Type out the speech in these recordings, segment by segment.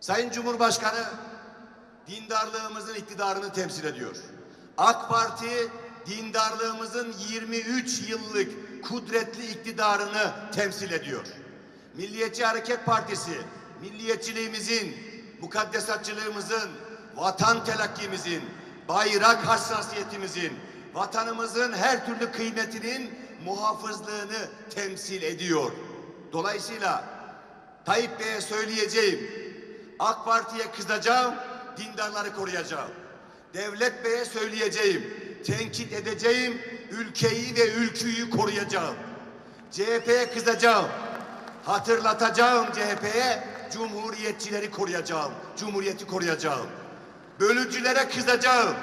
Sayın Cumhurbaşkanı dindarlığımızın iktidarını temsil ediyor. AK Parti dindarlığımızın 23 yıllık kudretli iktidarını temsil ediyor. Milliyetçi Hareket Partisi milliyetçiliğimizin, mukaddesatçılığımızın, vatan telakkimizin, bayrak hassasiyetimizin, vatanımızın her türlü kıymetinin muhafızlığını temsil ediyor. Dolayısıyla Tayyip Bey'e söyleyeceğim, AK Parti'ye kızacağım, dindarları koruyacağım. Devlet Bey'e söyleyeceğim, tenkit edeceğim, ülkeyi ve ülküyü koruyacağım. CHP'ye kızacağım, hatırlatacağım CHP'ye, cumhuriyetçileri koruyacağım, cumhuriyeti koruyacağım. Bölücülere kızacağım,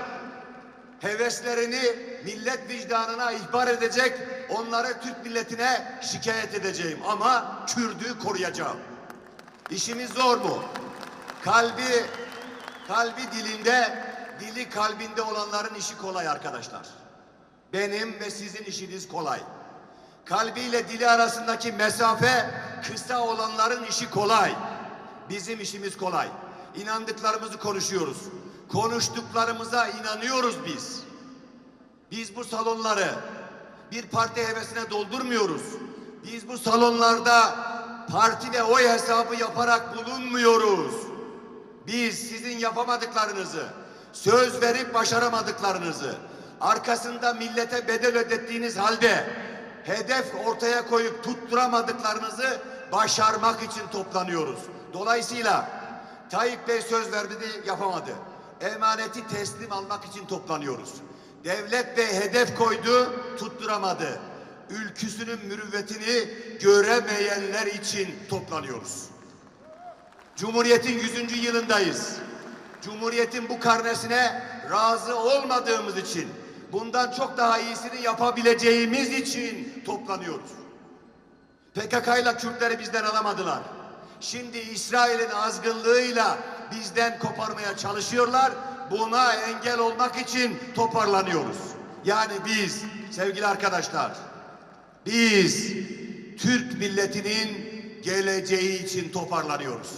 heveslerini millet vicdanına ihbar edecek, onları Türk milletine şikayet edeceğim ama Kürdü koruyacağım. İşimiz zor mu? Kalbi kalbi dilinde, dili kalbinde olanların işi kolay arkadaşlar. Benim ve sizin işiniz kolay. Kalbiyle dili arasındaki mesafe kısa olanların işi kolay. Bizim işimiz kolay. İnandıklarımızı konuşuyoruz. Konuştuklarımıza inanıyoruz biz. Biz bu salonları bir parti hevesine doldurmuyoruz. Biz bu salonlarda parti ve oy hesabı yaparak bulunmuyoruz. Biz sizin yapamadıklarınızı, söz verip başaramadıklarınızı, arkasında millete bedel ödettiğiniz halde hedef ortaya koyup tutturamadıklarınızı başarmak için toplanıyoruz. Dolayısıyla Tayyip Bey söz verdi yapamadı. Emaneti teslim almak için toplanıyoruz. Devlet Bey hedef koydu, tutturamadı. Ülküsünün mürüvvetini göremeyenler için toplanıyoruz. Cumhuriyetin 100. yılındayız. Cumhuriyetin bu karnesine razı olmadığımız için, bundan çok daha iyisini yapabileceğimiz için toplanıyoruz. PKK ile Kürtleri bizden alamadılar. Şimdi İsrail'in azgınlığıyla bizden koparmaya çalışıyorlar. Buna engel olmak için toparlanıyoruz. Yani biz sevgili arkadaşlar, biz Türk milletinin geleceği için toparlanıyoruz.